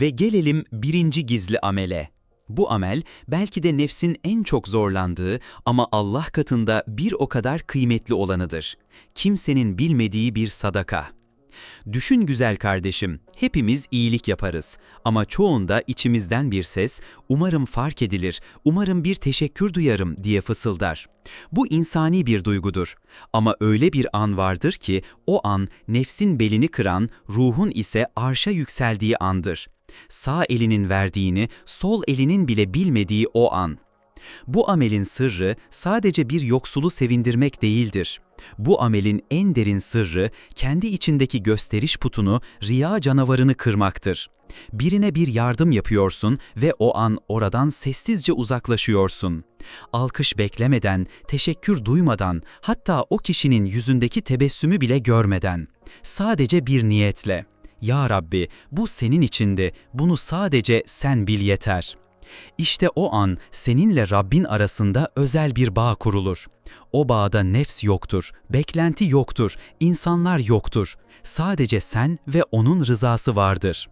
Ve gelelim birinci gizli amele. Bu amel belki de nefsin en çok zorlandığı ama Allah katında bir o kadar kıymetli olanıdır. Kimsenin bilmediği bir sadaka. Düşün güzel kardeşim, hepimiz iyilik yaparız ama çoğunda içimizden bir ses, umarım fark edilir, umarım bir teşekkür duyarım diye fısıldar. Bu insani bir duygudur ama öyle bir an vardır ki o an nefsin belini kıran, ruhun ise arşa yükseldiği andır. Sağ elinin verdiğini sol elinin bile bilmediği o an. Bu amelin sırrı sadece bir yoksulu sevindirmek değildir. Bu amelin en derin sırrı kendi içindeki gösteriş putunu, riya canavarını kırmaktır. Birine bir yardım yapıyorsun ve o an oradan sessizce uzaklaşıyorsun. Alkış beklemeden, teşekkür duymadan, hatta o kişinin yüzündeki tebessümü bile görmeden. Sadece bir niyetle. Ya Rabbi, bu senin içindi, bunu sadece sen bil yeter.'' İşte o an seninle Rabbin arasında özel bir bağ kurulur. O bağda nefs yoktur, beklenti yoktur, insanlar yoktur. Sadece sen ve onun rızası vardır.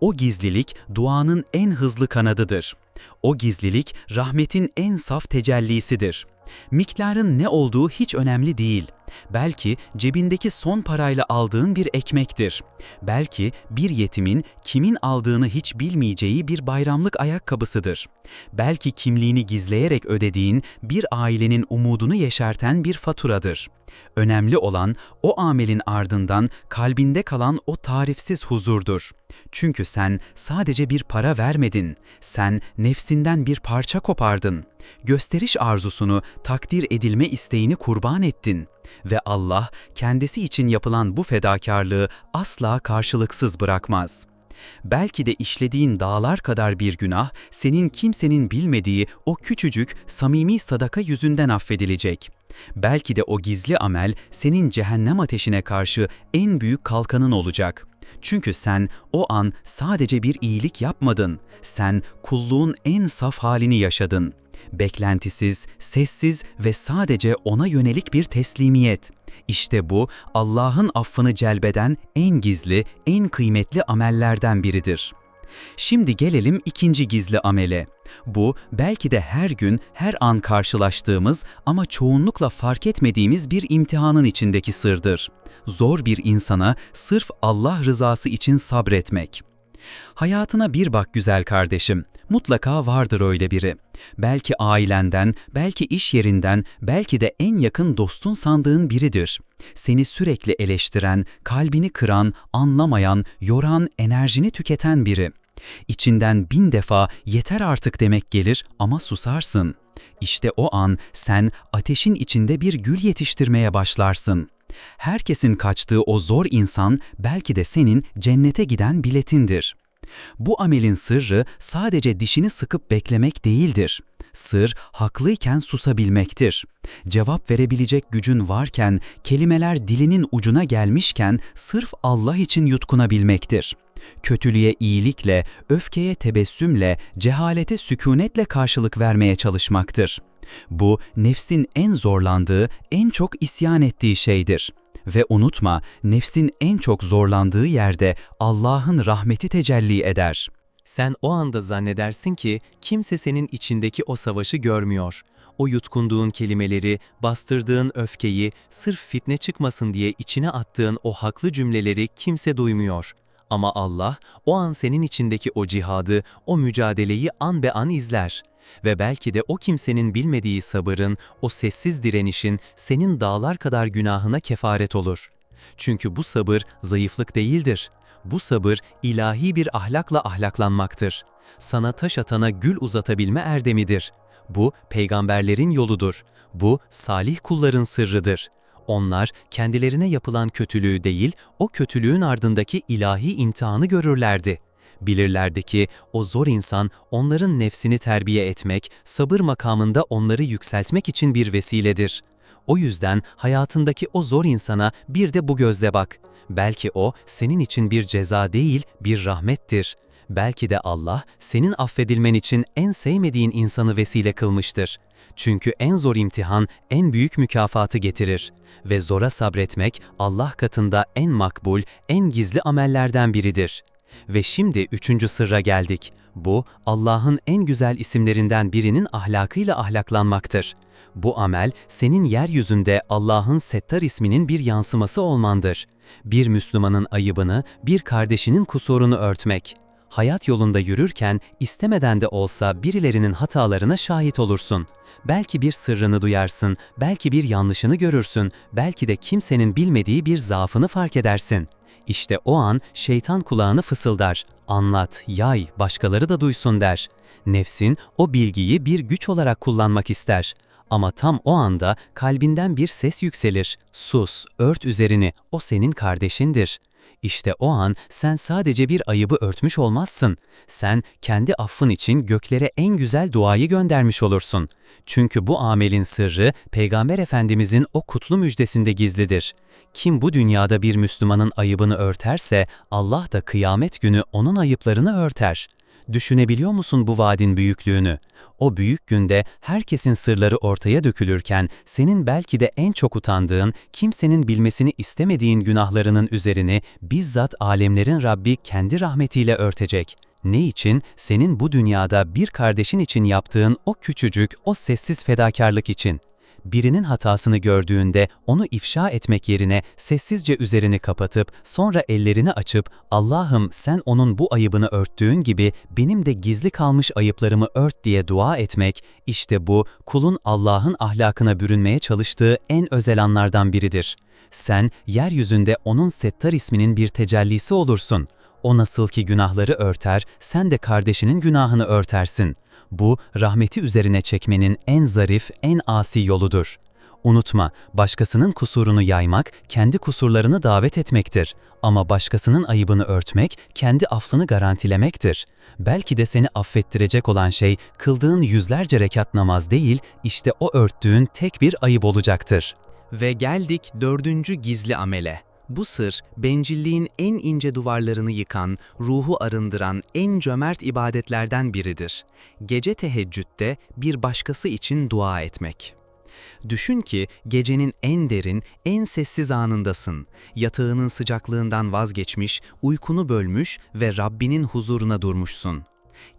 O gizlilik duanın en hızlı kanadıdır. O gizlilik rahmetin en saf tecellisidir. Miktarın ne olduğu hiç önemli değil. Belki cebindeki son parayla aldığın bir ekmektir. Belki bir yetimin kimin aldığını hiç bilmeyeceği bir bayramlık ayakkabısıdır. Belki kimliğini gizleyerek ödediğin bir ailenin umudunu yeşerten bir faturadır. Önemli olan o amelin ardından kalbinde kalan o tarifsiz huzurdur. Çünkü sen sadece bir para vermedin, sen nefsinden bir parça kopardın. Gösteriş arzusunu, takdir edilme isteğini kurban ettin. Ve Allah kendisi için yapılan bu fedakarlığı asla karşılıksız bırakmaz. Belki de işlediğin dağlar kadar bir günah, senin kimsenin bilmediği o küçücük, samimi sadaka yüzünden affedilecek. Belki de o gizli amel senin cehennem ateşine karşı en büyük kalkanın olacak. Çünkü sen o an sadece bir iyilik yapmadın. Sen kulluğun en saf halini yaşadın. Beklentisiz, sessiz ve sadece ona yönelik bir teslimiyet. İşte bu Allah'ın affını celbeden en gizli, en kıymetli amellerden biridir. Şimdi gelelim ikinci gizli amele. Bu belki de her gün, her an karşılaştığımız ama çoğunlukla fark etmediğimiz bir imtihanın içindeki sırdır. Zor bir insana sırf Allah rızası için sabretmek. Hayatına bir bak güzel kardeşim. Mutlaka vardır öyle biri. Belki ailenden, belki iş yerinden, belki de en yakın dostun sandığın biridir. Seni sürekli eleştiren, kalbini kıran, anlamayan, yoran, enerjini tüketen biri. İçinden bin defa yeter artık demek gelir ama susarsın. İşte o an sen ateşin içinde bir gül yetiştirmeye başlarsın. Herkesin kaçtığı o zor insan belki de senin cennete giden biletindir. Bu amelin sırrı sadece dişini sıkıp beklemek değildir. Sır, haklıyken susabilmektir. Cevap verebilecek gücün varken, kelimeler dilinin ucuna gelmişken sırf Allah için yutkunabilmektir. Kötülüğe iyilikle, öfkeye tebessümle, cehalete sükunetle karşılık vermeye çalışmaktır. Bu, nefsin en zorlandığı, en çok isyan ettiği şeydir. Ve unutma, nefsin en çok zorlandığı yerde Allah'ın rahmeti tecelli eder. Sen o anda zannedersin ki kimse senin içindeki o savaşı görmüyor. O yutkunduğun kelimeleri, bastırdığın öfkeyi, sırf fitne çıkmasın diye içine attığın o haklı cümleleri kimse duymuyor. Ama Allah o an senin içindeki o cihadı, o mücadeleyi an be an izler. Ve belki de o kimsenin bilmediği sabırın, o sessiz direnişin senin dağlar kadar günahına kefaret olur. Çünkü bu sabır zayıflık değildir. Bu sabır ilahi bir ahlakla ahlaklanmaktır. Sana taş atana gül uzatabilme erdemidir. Bu peygamberlerin yoludur. Bu salih kulların sırrıdır. Onlar kendilerine yapılan kötülüğü değil, o kötülüğün ardındaki ilahi imtihanı görürlerdi. Bilirlerdi ki o zor insan onların nefsini terbiye etmek, sabır makamında onları yükseltmek için bir vesiledir. O yüzden hayatındaki o zor insana bir de bu gözle bak. Belki o senin için bir ceza değil, bir rahmettir. Belki de Allah senin affedilmen için en sevmediğin insanı vesile kılmıştır. Çünkü en zor imtihan en büyük mükafatı getirir ve zora sabretmek Allah katında en makbul, en gizli amellerden biridir. Ve şimdi üçüncü sırra geldik. Bu, Allah'ın en güzel isimlerinden birinin ahlakıyla ahlaklanmaktır. Bu amel, senin yeryüzünde Allah'ın Settar isminin bir yansıması olmandır. Bir Müslümanın ayıbını, bir kardeşinin kusurunu örtmek. Hayat yolunda yürürken istemeden de olsa birilerinin hatalarına şahit olursun. Belki bir sırrını duyarsın, belki bir yanlışını görürsün, belki de kimsenin bilmediği bir zaafını fark edersin. İşte o an şeytan kulağını fısıldar. Anlat, yay, başkaları da duysun der. Nefsin o bilgiyi bir güç olarak kullanmak ister. Ama tam o anda kalbinden bir ses yükselir. Sus, ört üzerini, o senin kardeşindir. İşte o an sen sadece bir ayıbı örtmüş olmazsın. Sen kendi affın için göklere en güzel duayı göndermiş olursun. Çünkü bu amelin sırrı Peygamber Efendimizin o kutlu müjdesinde gizlidir. Kim bu dünyada bir Müslümanın ayıbını örterse Allah da kıyamet günü onun ayıplarını örter. Düşünebiliyor musun bu vaadin büyüklüğünü? O büyük günde herkesin sırları ortaya dökülürken senin belki de en çok utandığın, kimsenin bilmesini istemediğin günahlarının üzerini bizzat alemlerin Rabbi kendi rahmetiyle örtecek. Ne için? Senin bu dünyada bir kardeşin için yaptığın o küçücük, o sessiz fedakarlık için birinin hatasını gördüğünde onu ifşa etmek yerine sessizce üzerini kapatıp sonra ellerini açıp Allah'ım sen onun bu ayıbını örttüğün gibi benim de gizli kalmış ayıplarımı ört diye dua etmek, işte bu kulun Allah'ın ahlakına bürünmeye çalıştığı en özel anlardan biridir. Sen yeryüzünde onun Settar isminin bir tecellisi olursun. O nasıl ki günahları örter, sen de kardeşinin günahını örtersin. Bu, rahmeti üzerine çekmenin en zarif, en asi yoludur. Unutma, başkasının kusurunu yaymak, kendi kusurlarını davet etmektir. Ama başkasının ayıbını örtmek, kendi affını garantilemektir. Belki de seni affettirecek olan şey, kıldığın yüzlerce rekat namaz değil, işte o örttüğün tek bir ayıp olacaktır. Ve geldik dördüncü gizli amele. Bu sır, bencilliğin en ince duvarlarını yıkan, ruhu arındıran en cömert ibadetlerden biridir. Gece teheccüde bir başkası için dua etmek. Düşün ki gecenin en derin, en sessiz anındasın. Yatağının sıcaklığından vazgeçmiş, uykunu bölmüş ve Rabbinin huzuruna durmuşsun.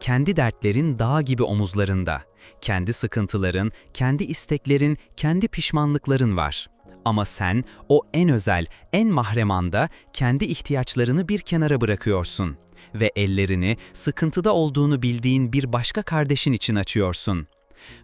Kendi dertlerin dağ gibi omuzlarında. Kendi sıkıntıların, kendi isteklerin, kendi pişmanlıkların var. Ama sen o en özel, en mahremanda kendi ihtiyaçlarını bir kenara bırakıyorsun ve ellerini sıkıntıda olduğunu bildiğin bir başka kardeşin için açıyorsun.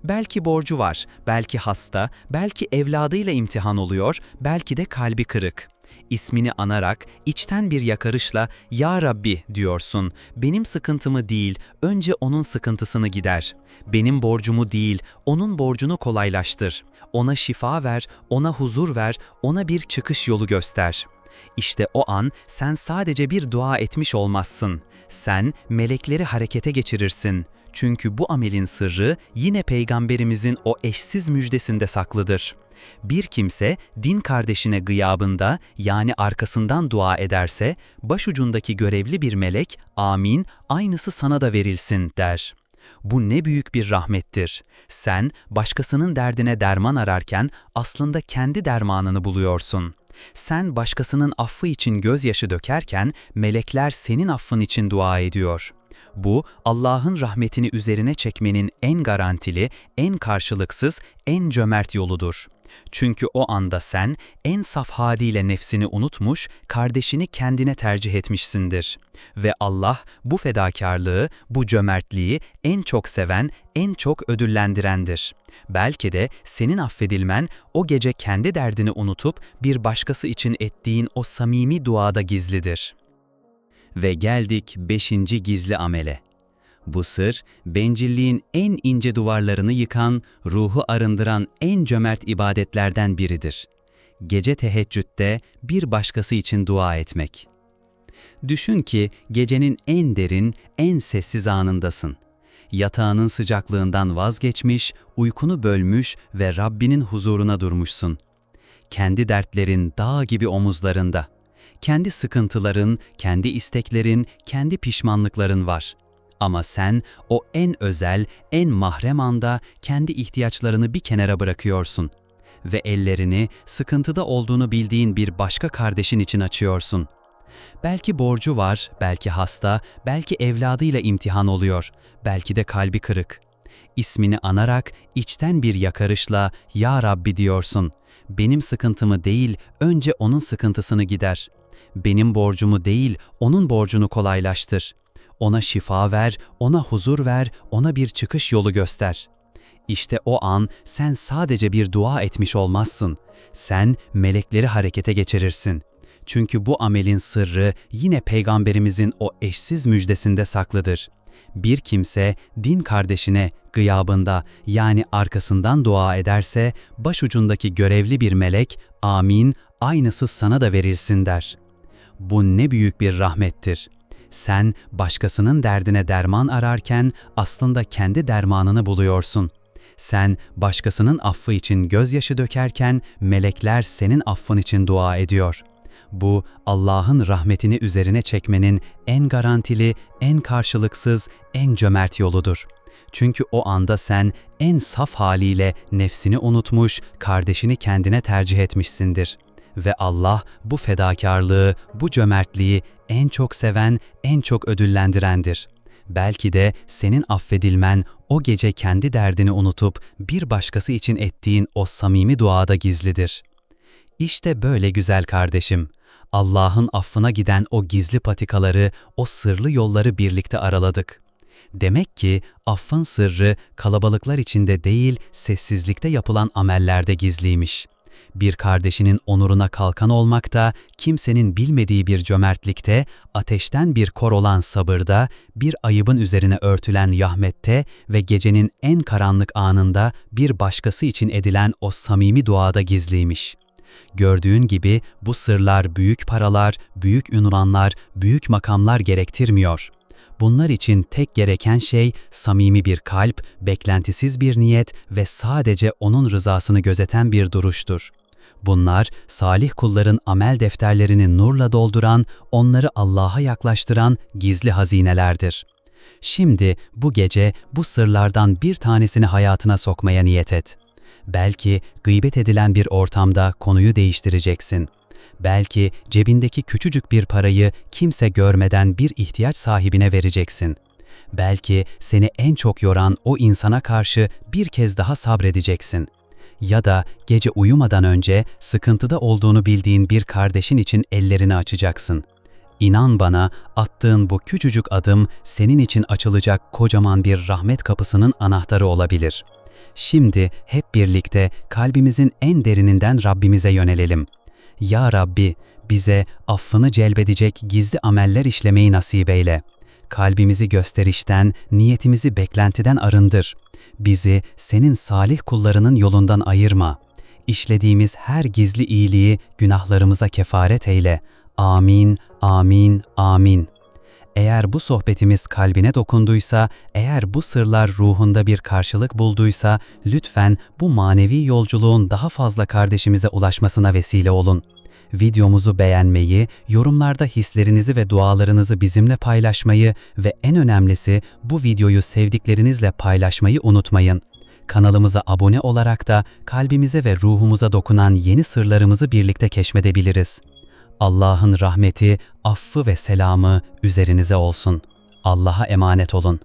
Belki borcu var, belki hasta, belki evladıyla imtihan oluyor, belki de kalbi kırık. İsmini anarak, içten bir yakarışla ''Ya Rabbi'' diyorsun. Benim sıkıntımı değil, önce onun sıkıntısını gider. Benim borcumu değil, onun borcunu kolaylaştır. Ona şifa ver, ona huzur ver, ona bir çıkış yolu göster. İşte o an sen sadece bir dua etmiş olmazsın. Sen melekleri harekete geçirirsin. Çünkü bu amelin sırrı yine peygamberimizin o eşsiz müjdesinde saklıdır. Bir kimse din kardeşine gıyabında yani arkasından dua ederse başucundaki görevli bir melek amin aynısı sana da verilsin der. Bu ne büyük bir rahmettir. Sen başkasının derdine derman ararken aslında kendi dermanını buluyorsun. Sen başkasının affı için gözyaşı dökerken melekler senin affın için dua ediyor. Bu Allah'ın rahmetini üzerine çekmenin en garantili, en karşılıksız, en cömert yoludur. Çünkü o anda sen en saf haliyle nefsini unutmuş, kardeşini kendine tercih etmişsindir. Ve Allah bu fedakarlığı, bu cömertliği en çok seven, en çok ödüllendirendir. Belki de senin affedilmen o gece kendi derdini unutup bir başkası için ettiğin o samimi duada gizlidir. Ve geldik beşinci gizli amele. Bu sır, bencilliğin en ince duvarlarını yıkan, ruhu arındıran en cömert ibadetlerden biridir. Gece teheccüde bir başkası için dua etmek. Düşün ki gecenin en derin, en sessiz anındasın. Yatağının sıcaklığından vazgeçmiş, uykunu bölmüş ve Rabbinin huzuruna durmuşsun. Kendi dertlerin dağ gibi omuzlarında. Kendi sıkıntıların, kendi isteklerin, kendi pişmanlıkların var.'' Ama sen o en özel, en mahrem anda kendi ihtiyaçlarını bir kenara bırakıyorsun ve ellerini sıkıntıda olduğunu bildiğin bir başka kardeşin için açıyorsun. Belki borcu var, belki hasta, belki evladıyla imtihan oluyor, belki de kalbi kırık. İsmini anarak içten bir yakarışla Ya Rabbi diyorsun. Benim sıkıntımı değil, önce onun sıkıntısını gider. Benim borcumu değil, onun borcunu kolaylaştır. Ona şifa ver, ona huzur ver, ona bir çıkış yolu göster. İşte o an sen sadece bir dua etmiş olmazsın. Sen melekleri harekete geçirirsin. Çünkü bu amelin sırrı yine peygamberimizin o eşsiz müjdesinde saklıdır. Bir kimse din kardeşine gıyabında yani arkasından dua ederse başucundaki görevli bir melek amin aynısı sana da verilsin der. Bu ne büyük bir rahmettir. Sen başkasının derdine derman ararken aslında kendi dermanını buluyorsun. Sen başkasının affı için gözyaşı dökerken melekler senin affın için dua ediyor. Bu Allah'ın rahmetini üzerine çekmenin en garantili, en karşılıksız, en cömert yoludur. Çünkü o anda sen en saf haliyle nefsini unutmuş, kardeşini kendine tercih etmişsindir. Ve Allah bu fedakarlığı, bu cömertliği en çok seven, en çok ödüllendirendir. Belki de senin affedilmen o gece kendi derdini unutup bir başkası için ettiğin o samimi duada gizlidir. İşte böyle güzel kardeşim. Allah'ın affına giden o gizli patikaları, o sırlı yolları birlikte araladık. Demek ki affın sırrı kalabalıklar içinde değil, sessizlikte yapılan amellerde gizliymiş. Bir kardeşinin onuruna kalkan olmakta, kimsenin bilmediği bir cömertlikte, ateşten bir kor olan sabırda, bir ayıbın üzerine örtülen yahmette ve gecenin en karanlık anında bir başkası için edilen o samimi duada gizliymiş.'' Gördüğün gibi bu sırlar büyük paralar, büyük ünvanlar, büyük makamlar gerektirmiyor. Bunlar için tek gereken şey samimi bir kalp, beklentisiz bir niyet ve sadece onun rızasını gözeten bir duruştur. Bunlar salih kulların amel defterlerini nurla dolduran, onları Allah'a yaklaştıran gizli hazinelerdir. Şimdi bu gece bu sırlardan bir tanesini hayatına sokmaya niyet et. Belki gıybet edilen bir ortamda konuyu değiştireceksin. Belki cebindeki küçücük bir parayı kimse görmeden bir ihtiyaç sahibine vereceksin. Belki seni en çok yoran o insana karşı bir kez daha sabredeceksin. Ya da gece uyumadan önce sıkıntıda olduğunu bildiğin bir kardeşin için ellerini açacaksın. İnan bana, attığın bu küçücük adım senin için açılacak kocaman bir rahmet kapısının anahtarı olabilir.'' Şimdi hep birlikte kalbimizin en derininden Rabbimize yönelelim. Ya Rabbi, bize affını celbedecek gizli ameller işlemeyi nasip eyle. Kalbimizi gösterişten, niyetimizi beklentiden arındır. Bizi senin salih kullarının yolundan ayırma. İşlediğimiz her gizli iyiliği günahlarımıza kefaret eyle. Amin, amin, amin. Eğer bu sohbetimiz kalbine dokunduysa, eğer bu sırlar ruhunda bir karşılık bulduysa, lütfen bu manevi yolculuğun daha fazla kardeşimize ulaşmasına vesile olun. Videomuzu beğenmeyi, yorumlarda hislerinizi ve dualarınızı bizimle paylaşmayı ve en önemlisi bu videoyu sevdiklerinizle paylaşmayı unutmayın. Kanalımıza abone olarak da kalbimize ve ruhumuza dokunan yeni sırlarımızı birlikte keşfedebiliriz. Allah'ın rahmeti, affı ve selamı üzerinize olsun. Allah'a emanet olun.